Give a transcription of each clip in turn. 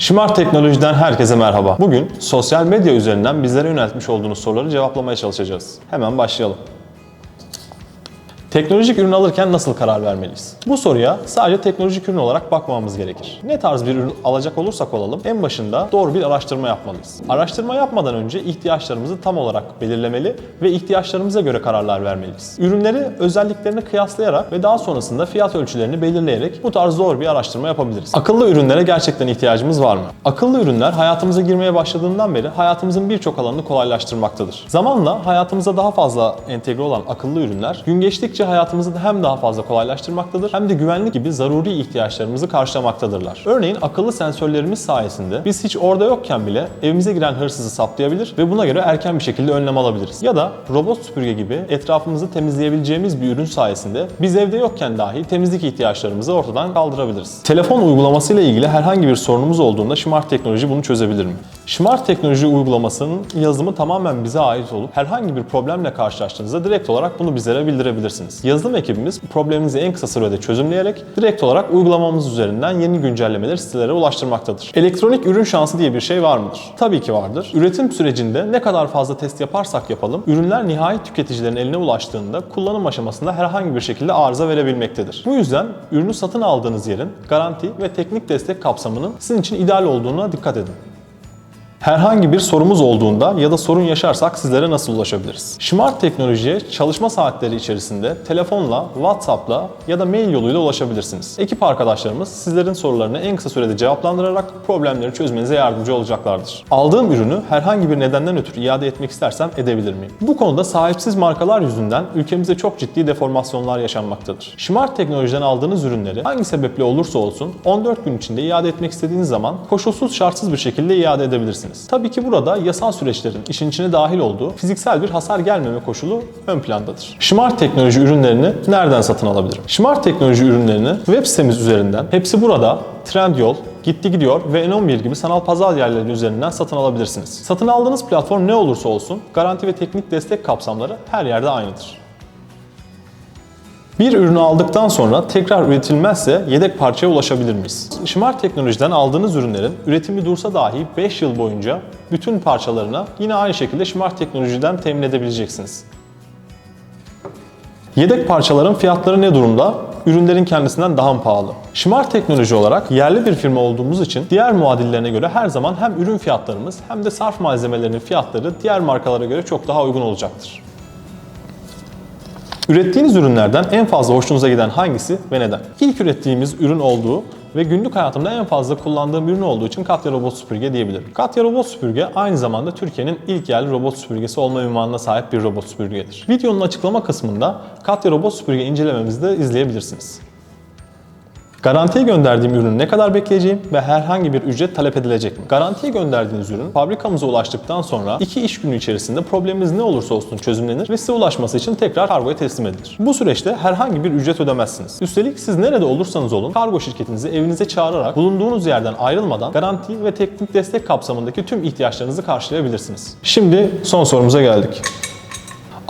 Şimart Teknoloji'den herkese merhaba. Bugün sosyal medya üzerinden bizlere yöneltmiş olduğunuz soruları cevaplamaya çalışacağız. Hemen başlayalım. Teknolojik ürün alırken nasıl karar vermeliyiz? Bu soruya sadece teknolojik ürün olarak bakmamamız gerekir. Ne tarz bir ürün alacak olursak olalım en başında doğru bir araştırma yapmalıyız. Araştırma yapmadan önce ihtiyaçlarımızı tam olarak belirlemeli ve ihtiyaçlarımıza göre kararlar vermeliyiz. Ürünleri özelliklerini kıyaslayarak ve daha sonrasında fiyat ölçülerini belirleyerek bu tarz doğru bir araştırma yapabiliriz. Akıllı ürünlere gerçekten ihtiyacımız var mı? Akıllı ürünler hayatımıza girmeye başladığından beri hayatımızın birçok alanını kolaylaştırmaktadır. Zamanla hayatımıza daha fazla entegre olan akıllı ürünler gün geçtikçe hayatımızı da hem daha fazla kolaylaştırmaktadır hem de güvenlik gibi zaruri ihtiyaçlarımızı karşılamaktadırlar. Örneğin akıllı sensörlerimiz sayesinde biz hiç orada yokken bile evimize giren hırsızı saptayabilir ve buna göre erken bir şekilde önlem alabiliriz. Ya da robot süpürge gibi etrafımızı temizleyebileceğimiz bir ürün sayesinde biz evde yokken dahi temizlik ihtiyaçlarımızı ortadan kaldırabiliriz. Telefon uygulaması ile ilgili herhangi bir sorunumuz olduğunda Smart Teknoloji bunu çözebilir mi? Smart Teknoloji uygulamasının yazılımı tamamen bize ait olup herhangi bir problemle karşılaştığınızda direkt olarak bunu bizlere bildirebilirsiniz. Yazılım ekibimiz probleminizi en kısa sürede çözümleyerek direkt olarak uygulamamız üzerinden yeni güncellemeleri sitelere ulaştırmaktadır. Elektronik ürün şansı diye bir şey var mıdır? Tabii ki vardır. Üretim sürecinde ne kadar fazla test yaparsak yapalım, ürünler nihai tüketicilerin eline ulaştığında kullanım aşamasında herhangi bir şekilde arıza verebilmektedir. Bu yüzden ürünü satın aldığınız yerin garanti ve teknik destek kapsamının sizin için ideal olduğuna dikkat edin. Herhangi bir sorumuz olduğunda ya da sorun yaşarsak sizlere nasıl ulaşabiliriz? Smart teknolojiye çalışma saatleri içerisinde telefonla, WhatsApp'la ya da mail yoluyla ulaşabilirsiniz. Ekip arkadaşlarımız sizlerin sorularını en kısa sürede cevaplandırarak problemleri çözmenize yardımcı olacaklardır. Aldığım ürünü herhangi bir nedenden ötürü iade etmek istersem edebilir miyim? Bu konuda sahipsiz markalar yüzünden ülkemizde çok ciddi deformasyonlar yaşanmaktadır. Smart teknolojiden aldığınız ürünleri hangi sebeple olursa olsun 14 gün içinde iade etmek istediğiniz zaman koşulsuz şartsız bir şekilde iade edebilirsiniz. Tabii ki burada yasal süreçlerin işin içine dahil olduğu fiziksel bir hasar gelmeme koşulu ön plandadır. Smart teknoloji ürünlerini nereden satın alabilirim? Smart teknoloji ürünlerini web sitemiz üzerinden hepsi burada Trendyol, Gitti Gidiyor ve N11 gibi sanal pazar yerleri üzerinden satın alabilirsiniz. Satın aldığınız platform ne olursa olsun garanti ve teknik destek kapsamları her yerde aynıdır. Bir ürünü aldıktan sonra tekrar üretilmezse yedek parçaya ulaşabilir miyiz? Smart Teknoloji'den aldığınız ürünlerin üretimi dursa dahi 5 yıl boyunca bütün parçalarına yine aynı şekilde Smart Teknoloji'den temin edebileceksiniz. Yedek parçaların fiyatları ne durumda? Ürünlerin kendisinden daha pahalı? Smart Teknoloji olarak yerli bir firma olduğumuz için diğer muadillerine göre her zaman hem ürün fiyatlarımız hem de sarf malzemelerinin fiyatları diğer markalara göre çok daha uygun olacaktır. Ürettiğiniz ürünlerden en fazla hoşunuza giden hangisi ve neden? İlk ürettiğimiz ürün olduğu ve günlük hayatımda en fazla kullandığım ürün olduğu için Katya Robot Süpürge diyebilirim. Katya Robot Süpürge aynı zamanda Türkiye'nin ilk yerli robot süpürgesi olma ünvanına sahip bir robot süpürgedir. Videonun açıklama kısmında Katya Robot Süpürge incelememizi de izleyebilirsiniz. Garantiye gönderdiğim ürünü ne kadar bekleyeceğim ve herhangi bir ücret talep edilecek mi? Garantiye gönderdiğiniz ürün fabrikamıza ulaştıktan sonra 2 iş günü içerisinde probleminiz ne olursa olsun çözümlenir ve size ulaşması için tekrar kargoya teslim edilir. Bu süreçte herhangi bir ücret ödemezsiniz. Üstelik siz nerede olursanız olun kargo şirketinizi evinize çağırarak bulunduğunuz yerden ayrılmadan garanti ve teknik destek kapsamındaki tüm ihtiyaçlarınızı karşılayabilirsiniz. Şimdi son sorumuza geldik.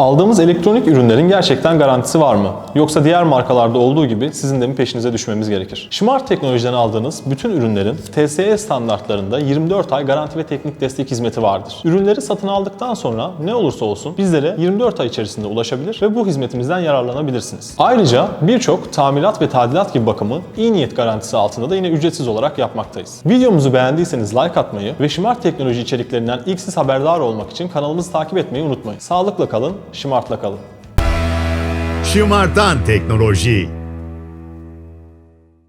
Aldığımız elektronik ürünlerin gerçekten garantisi var mı? Yoksa diğer markalarda olduğu gibi sizin de mi peşinize düşmemiz gerekir? Smart Teknoloji'den aldığınız bütün ürünlerin TSE standartlarında 24 ay garanti ve teknik destek hizmeti vardır. Ürünleri satın aldıktan sonra ne olursa olsun bizlere 24 ay içerisinde ulaşabilir ve bu hizmetimizden yararlanabilirsiniz. Ayrıca birçok tamirat ve tadilat gibi bakımı iyi niyet garantisi altında da yine ücretsiz olarak yapmaktayız. Videomuzu beğendiyseniz like atmayı ve Smart Teknoloji içeriklerinden ilk siz haberdar olmak için kanalımızı takip etmeyi unutmayın. Sağlıkla kalın, Smart'la kalın. Şımartan Teknoloji